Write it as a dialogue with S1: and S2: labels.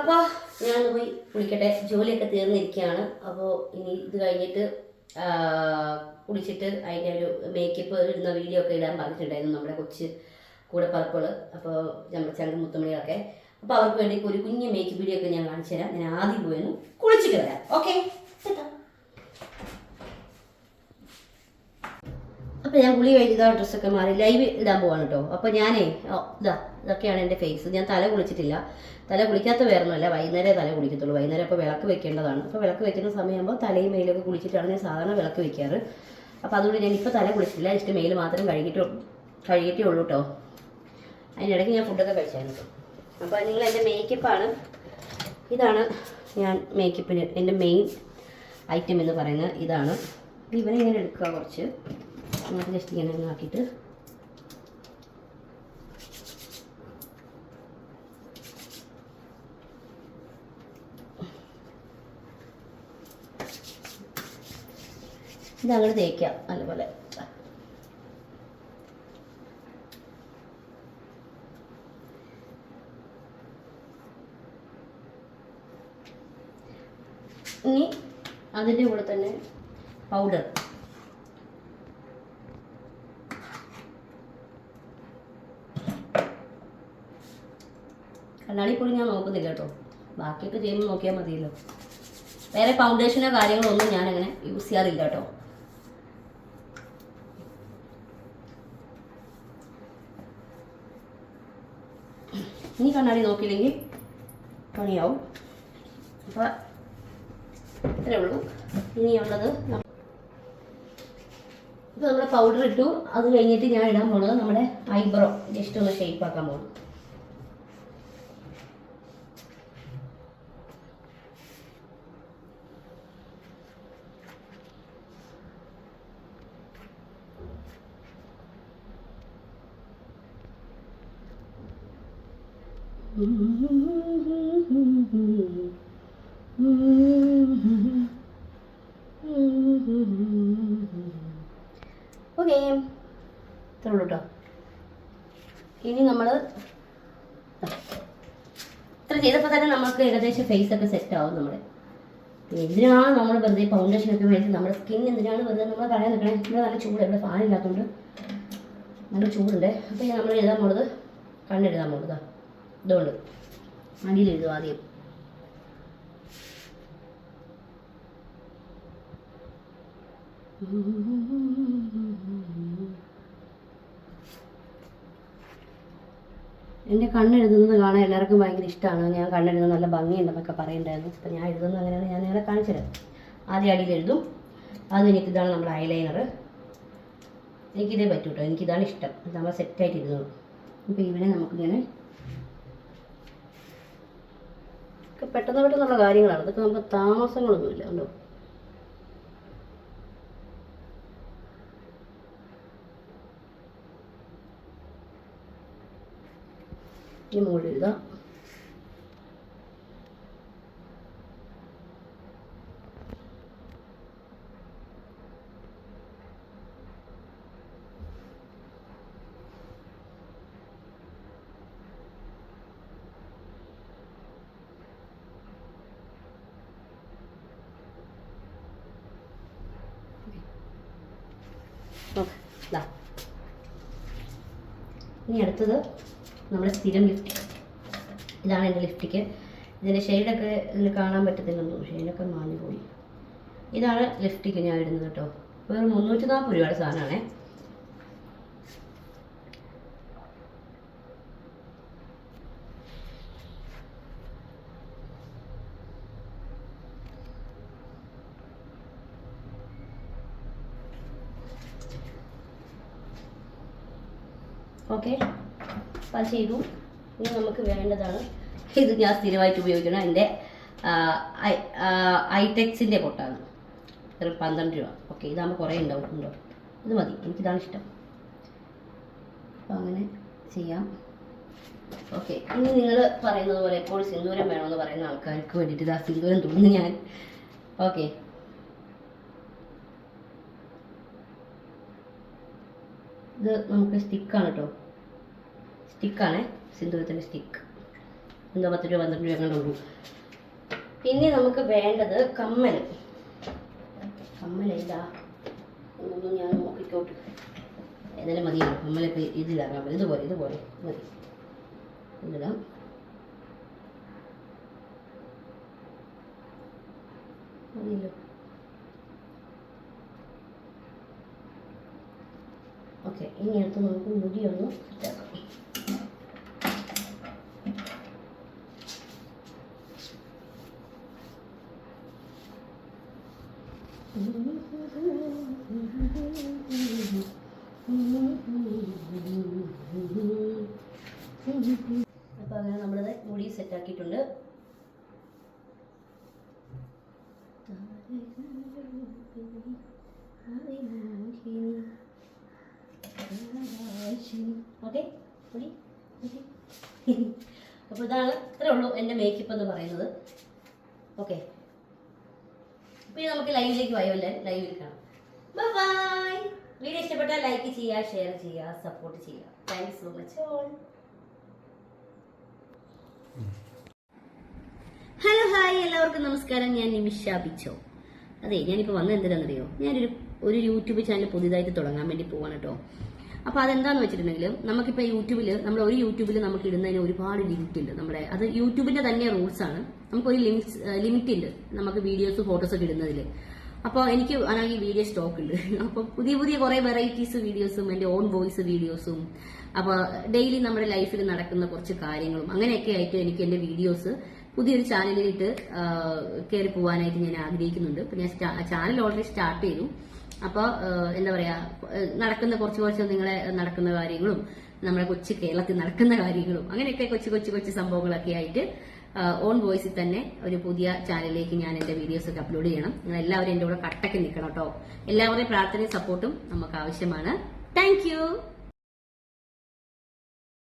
S1: അപ്പോൾ ഞാൻ പോയി കുളിക്കട്ടെ. ജോലിയൊക്കെ തീർന്നിരിക്കുകയാണ്. അപ്പോൾ ഇനി ഇത് കഴിഞ്ഞിട്ട് കുളിച്ചിട്ട് അതിന്റെ ഒരു മേക്കപ്പ് ഇടുന്ന വീഡിയോ ഒക്കെ ഇടാൻ പറഞ്ഞിട്ടുണ്ടായിരുന്നു നമ്മുടെ കൊച്ച് കൂടെ പറപ്പുകൾ അപ്പോൾ നമ്മുടെ ചങ്ങ മുത്തമണികളൊക്കെ. അപ്പോൾ അവർക്ക് വേണ്ടി ഒരു കുഞ്ഞ് മേക്കപ്പ് വീഡിയോ ഒക്കെ ഞാൻ കാണിച്ചു തരാം ഞാൻ ആദ്യം പോയി ഒന്ന് കുളിച്ചിട്ട് വരാം. ഓക്കെ അപ്പോൾ ഞാൻ കുളി കഴിഞ്ഞ ഡ്രസ്സൊക്കെ മാറി ലൈവ് ഇടാൻ പോവാണ് കേട്ടോ. അപ്പോൾ ഞാനേ ഇതാ ഇതൊക്കെയാണ് എന്റെ ഫേസ് ഞാൻ തല കുളിച്ചിട്ടില്ല. തല കുളിക്കാത്ത വേറൊന്നുമല്ല. വൈകുന്നേരം തല കുളിക്കത്തുള്ളൂ. വൈകുന്നേരം അപ്പോൾ വിളക്ക് വെക്കേണ്ടതാണ്. അപ്പോൾ വിളക്ക് വെക്കുന്ന സമയമാകുമ്പോൾ തലയും മേലൊക്കെ കുളിച്ചിട്ടാണ് ഞാൻ സാധാരണ വിളക്ക് വെക്കാറ്. അപ്പോൾ അതുകൊണ്ട് ഞാൻ ഇപ്പോൾ തല കുളിച്ചില്ല ജസ്റ്റ് മേൽ മാത്രം കഴുകിയിട്ട് കഴുകിയിട്ടേ ഉള്ളൂ കേട്ടോ. അതിനിടയ്ക്ക് ഞാൻ ഫുഡൊക്കെ കഴിച്ചായിരുന്നു അപ്പോൾ നിങ്ങൾ എന്റെ മേക്കപ്പാണ് ഇതാണ് ഞാൻ മേക്കപ്പിന് എന്റെ മെയിൻ ഐറ്റം എന്ന് പറയുന്നത്. ഇതാണ്. ഇവനെ ഇങ്ങനെ എടുക്കുക കുറച്ച്. അങ്ങോട്ട് ജസ്റ്റ് ഇങ്ങനെ ഒന്ന് ആക്കിയിട്ട്. ഇത് അങ്ങനെ തേക്കാം നല്ലപോലെ. ഇനി അതിന്റെ കൂടെ തന്നെ പൗഡർ കണ്ണാടി പോലും ഞാൻ നോക്കുന്നില്ല കേട്ടോ. ബാക്കിയൊക്കെ ചെയ്യുമ്പോൾ നോക്കിയാൽ മതിയല്ലോ. വേറെ ഫൗണ്ടേഷനോ കാര്യങ്ങളോ ഒന്നും ഞാൻ അങ്ങനെ യൂസ് ചെയ്യാറില്ല കേട്ടോ. ഇനി കണ്ണാടി നോക്കിയില്ലെങ്കിൽ പണിയാവും. അപ്പോൾ ഇത്രേ ഉള്ളൂ. ഇനിയുള്ളത് ഇപ്പോൾ നമ്മുടെ പൗഡർ ഇട്ടു. അത് കഴിഞ്ഞിട്ട് ഞാൻ ഇടാൻ പോണത് നമ്മുടെ ഐബ്രോ ജസ്റ്റ് ഒന്ന് ഷേപ്പ് ആക്കാൻ പോകും ഓക്കെ ഇത്രേ കേട്ടോ ഇനി നമ്മൾ ഇത്ര ചെയ്തപ്പോൾ തന്നെ നമുക്ക് ഏകദേശം ഫേസ് ഒക്കെ സെറ്റ് ആവും നമ്മുടെ. എന്തിനാണ് നമ്മൾ വെറുതെ ഫൗണ്ടേഷൻ ഒക്കെ മേടിച്ച് നമ്മുടെ സ്കിൻ എന്തിനാണ് വെറുതെ നമ്മൾ കളയാൻ നിൽക്കണേ ഇവിടെ നല്ല ചൂട് ഇവിടെ ഫാൻ ഇല്ലാത്തതുകൊണ്ട് നല്ല ചൂടുണ്ട്. അപ്പോൾ നമ്മൾ എഴുതാൻ പോണത് കണ്ണെഴുതാൻ പോണത്. ഇതുകൊണ്ട് അടിയിൽ എഴുതും ആദ്യം. എന്റെ കണ്ണെഴുതുന്നത് കാണാൻ എല്ലാവർക്കും ഭയങ്കര ഇഷ്ടമാണ്. ഞാൻ കണ്ണെഴുതുന്നത് നല്ല ഭംഗിയുണ്ടെന്നൊക്കെ പറയുന്നുണ്ടായിരുന്നു. അപ്പം ഞാൻ എഴുതുന്നത് അങ്ങനെയാണ് ഞാൻ നിങ്ങളെ കാണിച്ചുതരാം ആദ്യം അടിയിൽ എഴുതും. അത് കഴിഞ്ഞിട്ട് ഇതാണ് നമ്മുടെ ഐലൈനർ എനിക്കിതേ പറ്റൂട്ടോ എനിക്കിതാണ് ഇഷ്ടം. നമ്മൾ സെറ്റായിട്ട് ഇരുന്നത് അപ്പോൾ ഇവനെ നമുക്കിങ്ങനെ ഒക്കെ പെട്ടെന്ന് പെട്ടെന്നുള്ള കാര്യങ്ങളാണ്. ഇതൊക്കെ നമുക്ക് താമസങ്ങളൊന്നുമില്ല ഉണ്ടോ ഇനി മുകളിൽ എഴുതാം. നോക്ക് ഇനി അടുത്തത് നമ്മുടെ സ്ഥിരം ലിഫ്റ്റ് ഇതാണ് എന്റെ ലിഫ്റ്റിക്ക് ഇതിന്റെ ഷെയ്ഡൊക്കെ ഇതിന് കാണാൻ പറ്റത്തില്ലെന്നു ഷെയ്ഡൊക്കെ മാഞ്ഞു പോയി ഇതാണ് ലിഫ്റ്റിക്ക് ഞാൻ ഇടുന്നത് കേട്ടോ. വെറും മുന്നൂറ്റി നാൽപ്പത് രൂപയുടെ സാധനമാണേ. ഓക്കെ. അത് ചെയ്തു. ഇനി നമുക്ക് വേണ്ടതാണ് ഇത് ഞാൻ സ്ഥിരമായിട്ട് ഉപയോഗിക്കണം. എന്റെ ഐടെക്സിന്റെ കൊട്ടാണ് ഒരു പന്ത്രണ്ട് രൂപ. ഓക്കെ ഇതാകുമ്പോൾ കുറേ ഉണ്ടാവും. ഉണ്ടോ? ഇത് മതി. എനിക്കിതാണ് ഇഷ്ടം. അപ്പോൾ അങ്ങനെ ചെയ്യാം. ഓക്കെ ഇനി നിങ്ങൾ പറയുന്നത് പോലെ എപ്പോഴും സിന്ദൂരം വേണമെന്ന് പറയുന്ന ആൾക്കാർക്ക് വേണ്ടിയിട്ട് ഇതാ സിന്ദൂരം തുടങ്ങി ഞാൻ. ഓക്കെ. ഇത് നമുക്ക് സ്റ്റിക്കാണ് കേട്ടോ സ്റ്റിക്കാണ് സിന്ദൂരത്തിന്റെ സ്റ്റിക്ക് എന്തോ പത്ത് രൂപ പന്ത്രണ്ട് രൂപ കണ്ടുള്ളൂ പിന്നെ നമുക്ക് വേണ്ടത് കമ്മൽ കമ്മൽ എന്താ എന്നൊന്നും ഞാൻ നോക്കിക്കോട്ടെ. ഏതായാലും മതിയല്ലോ കമ്മലിപ്പോൾ ഇതിലാണ് കമ്മൽ ഇതുപോലെ ഇതുപോലെ മതി. ഇതിടാം. മതിയല്ലോ. ഓക്കെ ഇനി അടുത്ത് നമുക്ക് മുടി ഒന്ന് സെറ്റാക്കാം അപ്പോൾ അങ്ങനെ നമ്മളത് മുടി സെറ്റാക്കിയിട്ടുണ്ട് ഓക്കെ അപ്പോൾ ഇതാണ് ഇത്രേ ഉള്ളൂ എന്റെ മേക്കപ്പ് എന്ന് പറയുന്നത്. ഓക്കെ പിന്നെ നമുക്ക് ലൈവിലേക്ക് എല്ലാവരും ലൈവിൽ കാണാം. ബൈ വീഡിയോ ഇഷ്ടപ്പെട്ടാൽ ലൈക്ക് ചെയ്യുക ഷെയർ ചെയ്യുക സപ്പോർട്ട് ചെയ്യുക. Thank so much all hello hi എല്ലാവർക്കും നമസ്കാരം. ഞാൻ നിമിഷ ബിച്ചോ. അതെ ഞാനിപ്പോൾ വന്നത് എന്തിനാണെന്നറിയോ? ഞാനൊരു ഒരു യൂട്യൂബ് ചാനൽ പുതിയതായിട്ട് തുടങ്ങാൻ വേണ്ടി പോവാണ് കേട്ടോ. അപ്പോൾ അതെന്താന്ന് വെച്ചിട്ടുണ്ടെങ്കിൽ നമുക്കിപ്പോൾ യൂട്യൂബിൽ നമ്മൾ ഒരു യൂട്യൂബിൽ നമുക്ക് ഇടുന്നതിന് ഒരുപാട് ലിമിറ്റ് ഉണ്ട്. നമ്മുടെ അത് യൂട്യൂബിന്റെ തന്നെ റൂൾസ് ആണ്. നമുക്കൊരു ലിമിറ്റ് ലിമിറ്റ് ഉണ്ട് നമുക്ക് വീഡിയോസ് ഫോട്ടോസ് ഒക്കെ ഇടുന്നതിൽ അപ്പോൾ എനിക്ക് ആണെങ്കിൽ വീഡിയോ സ്റ്റോക്ക് ഉണ്ട്. അപ്പോൾ പുതിയ പുതിയ കുറേ വെറൈറ്റീസ് വീഡിയോസും എന്റെ ഓൺ വോയിസ് വീഡിയോസും അപ്പോൾ ഡെയിലി നമ്മുടെ ലൈഫിൽ നടക്കുന്ന കുറച്ച് കാര്യങ്ങളും അങ്ങനെയൊക്കെ ആയിട്ട് എനിക്ക് എന്റെ വീഡിയോസ് പുതിയൊരു ചാനലിലിട്ട് കയറി പോകാനായിട്ട് ഞാൻ ആഗ്രഹിക്കുന്നുണ്ട്. ഞാൻ ചാനൽ ഓൾറെഡി സ്റ്റാർട്ട് ചെയ്തു. അപ്പോൾ എന്താ പറയാ നടക്കുന്ന കുറച്ച് കുറച്ച് നിങ്ങളെ നടക്കുന്ന കാര്യങ്ങളും നമ്മുടെ കൊച്ചു കേരളത്തിൽ നടക്കുന്ന കാര്യങ്ങളും അങ്ങനെയൊക്കെ കൊച്ചു കൊച്ചു കൊച്ചു സംഭവങ്ങളൊക്കെ ആയിട്ട് ഓൺ വോയിസിൽ തന്നെ ഒരു പുതിയ ചാനലിലേക്ക് ഞാൻ എന്റെ വീഡിയോസ് ഒക്കെ അപ്ലോഡ് ചെയ്യണം. നിങ്ങൾ എല്ലാവരും എന്റെ കൂടെ കട്ടക്ക് നിൽക്കണം കേട്ടോ എല്ലാവരുടെയും പ്രാർത്ഥനയും സപ്പോർട്ടും നമുക്ക് ആവശ്യമാണ്. താങ്ക്